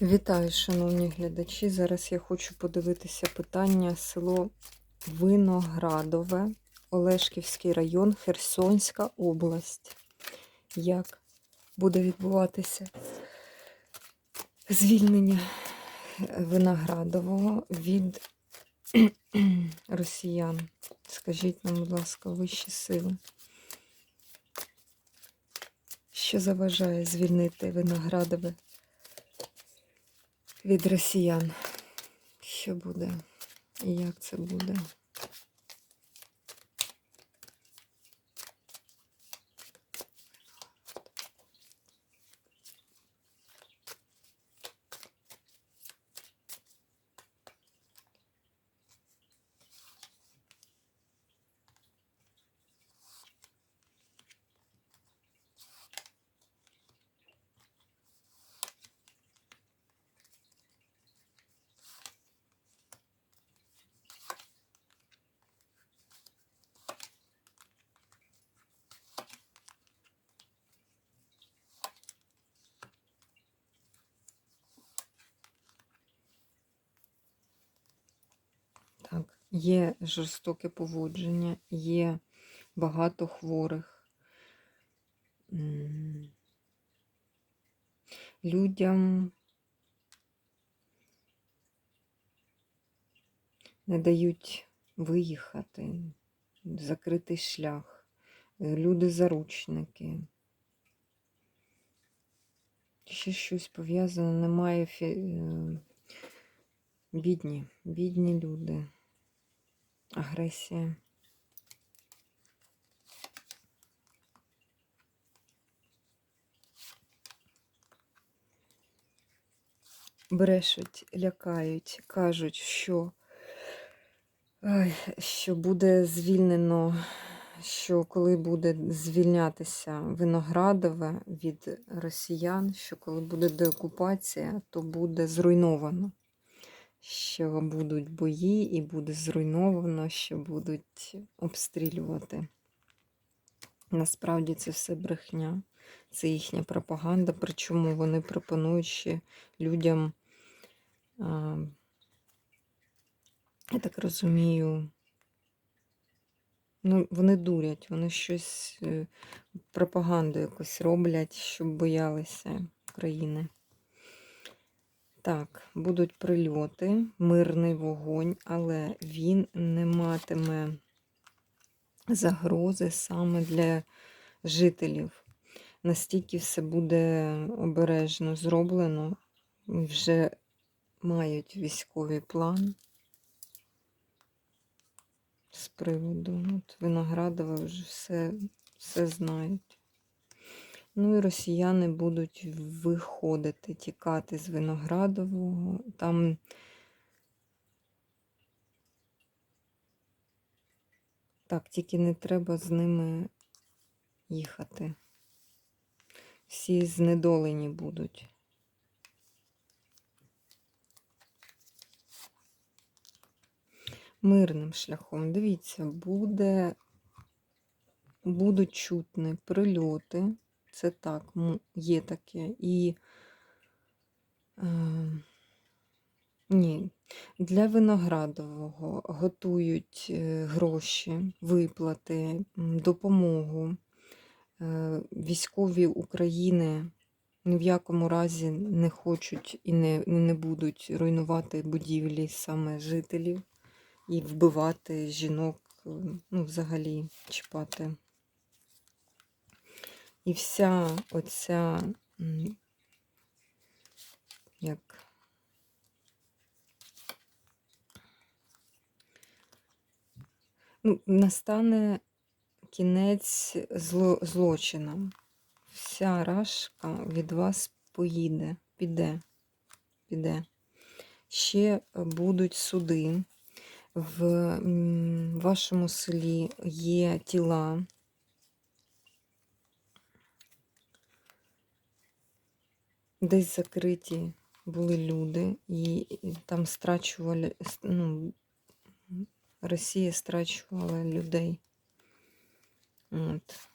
Вітаю, шановні глядачі. Зараз я хочу подивитися питання село Виноградове, Олешківський район, Херсонська область. Як буде відбуватися звільнення Виноградового від росіян? Скажіть нам, будь ласка, вищі сили. Що заважає звільнити Виноградове від росіян. Що буде? І як це буде? Так, є жорстоке поводження, є багато хворих. Людям не дають виїхати, закритий шлях, е, люди заручники. Ще щось пов'язане, немає фі- е, бідні, бідні люди, агресія. Брешуть, лякають, кажуть, що, що буде звільнено, що коли буде звільнятися Виноградове від росіян, що коли буде деокупація, то буде зруйновано. Що будуть бої і буде зруйновано, що будуть обстрілювати. Насправді це все брехня, це їхня пропаганда, причому вони пропонують ще людям, я так розумію, ну, вони дурять, вони щось, е, пропаганду якось роблять, щоб боялися України. Так, будуть прильоти, мирний вогонь, але він не матиме загрози саме для жителів. Настільки все буде обережно зроблено, вже мають військовий план з приводу. От Виноградова вже все, все знають. Ну і росіяни будуть виходити, тікати з Виноградового. Там так, тільки не треба з ними їхати. Всі знедолені будуть. Мирним шляхом. Дивіться, буде, будуть чутні прильоти. Це так, є таке. І е, ні, для Виноградового готують е, гроші, виплати, допомогу. Е, Військові України ні в якому разі не хочуть і не, не будуть руйнувати будівлі саме жителів і вбивати жінок, е, ну, взагалі чіпати. І вся оця, як ну, настане кінець зло, злочинам. Вся рашка від вас поїде, піде, піде. Ще будуть суди. В вашому селі є тіла. Десь закриті були люди, і там страчували, ну, Росія страчувала людей. От.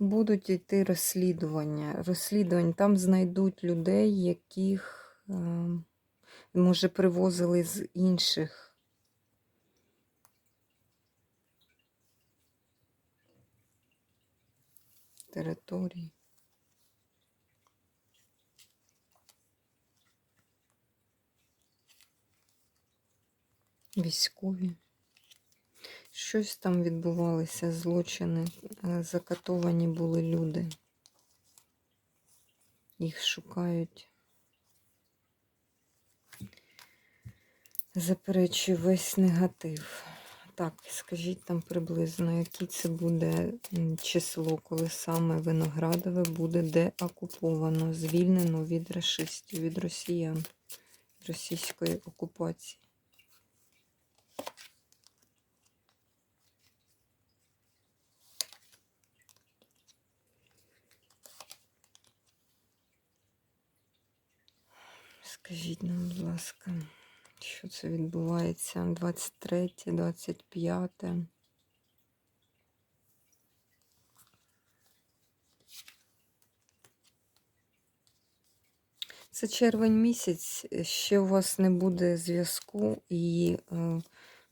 Будуть йти розслідування. Розслідування там знайдуть людей, яких, е, може, привозили з інших. Територій. Військові. Щось там відбувалося, злочини, е, закатовані були люди. Їх шукають. Заперечую весь негатив. Так, скажіть там приблизно, яке це буде число, коли саме Виноградове буде деокуповано, звільнено від рашистів, від росіян, російської окупації. Скажіть нам, будь ласка, що це відбувається 23, 25. Це червень місяць, ще у вас не буде зв'язку і е,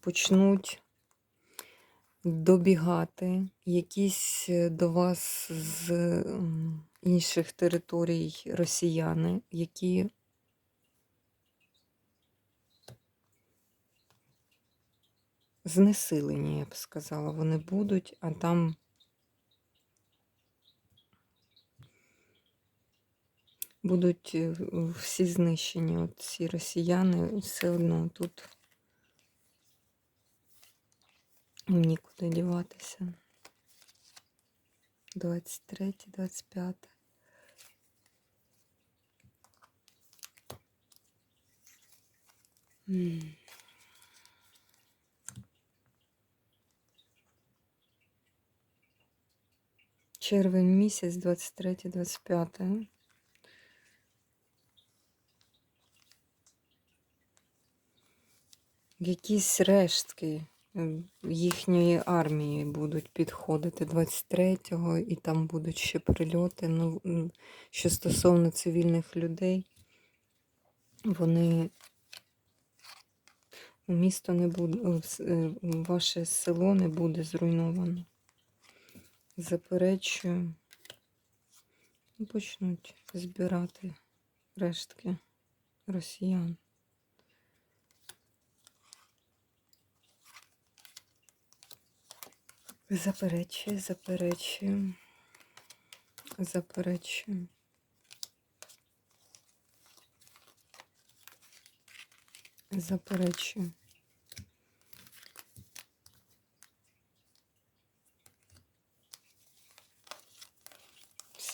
почнуть добігати якісь е, до вас з інших територій росіяни, які знесилені, я б сказала, вони будуть, а там будуть е, всі знищені. От ці росіяни все одно тут нікуди діватися. 23, 25. М. Червень місяць, 23, 25. Якісь рештки їхньої армії будуть підходити 23-го, і там будуть ще прильоти. Ну, що стосовно цивільних людей, вони місто не буде, ваше село не буде зруйновано. Заперечую, Ну, почнуть збирати рештки росіян. Заперечую, заперечую, заперечую. Заперечую.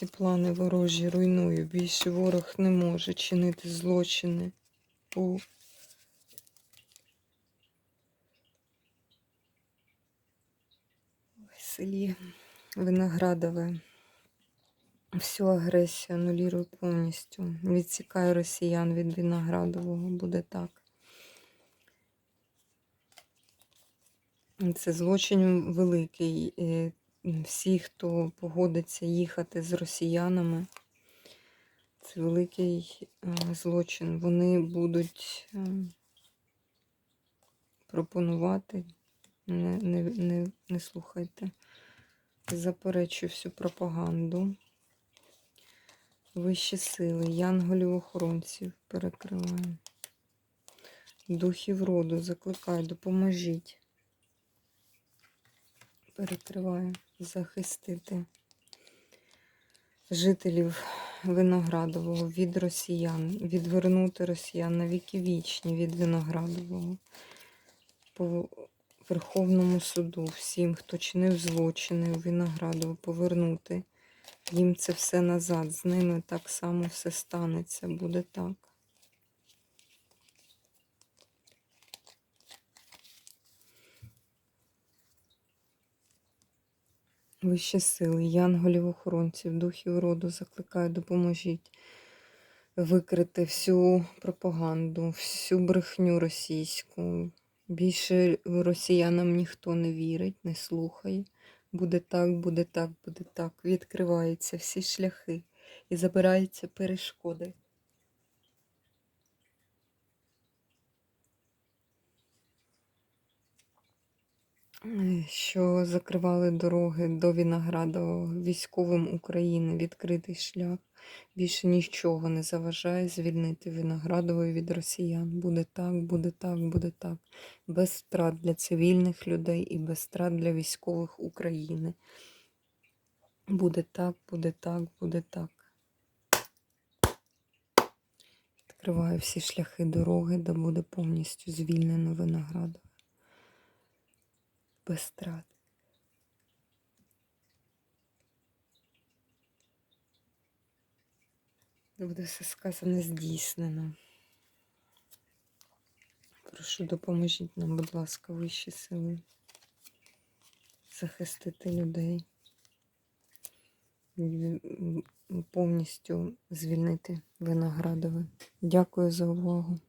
Всі плани ворожі руйную. Більше ворог не може чинити злочини у селі Виноградове. Всю агресію анулірую повністю. Відсікаю росіян від Виноградового. Буде так. Це злочин великий. Всі, хто погодиться їхати з росіянами, це великий е, злочин. Вони будуть е, пропонувати. Не, не, не, не слухайте. Заперечую всю пропаганду. Вищі сили, янголів охоронців перекриваю. Духів роду закликаю, допоможіть. Перекриваю, захистити жителів Виноградового від росіян, відвернути росіян на віки вічні від Виноградового. По Верховному суду всім, хто чинив злочини у Виноградово, повернути їм це все назад. З ними так само все станеться, буде так. Вищі сили, янголів охоронців, духів роду закликаю, допоможіть викрити всю пропаганду, всю брехню російську. Більше росіянам ніхто не вірить, не слухає. Буде так, буде так, буде так. Відкриваються всі шляхи і забираються перешкоди. Що закривали дороги до Виноградового військовим України відкритий шлях. Більше нічого не заважає звільнити Виноградової від росіян. Буде так, буде так, буде так. Без втрат для цивільних людей і без втрат для військових України. Буде так, буде так, буде так. Відкриваю всі шляхи дороги, де буде повністю звільнено Виноградове. Без втрат. Де Буде все сказане здійснено. Прошу, допоможіть нам, будь ласка, вищі сили. Захистити людей. Повністю звільнити Виноградове. Дякую за увагу.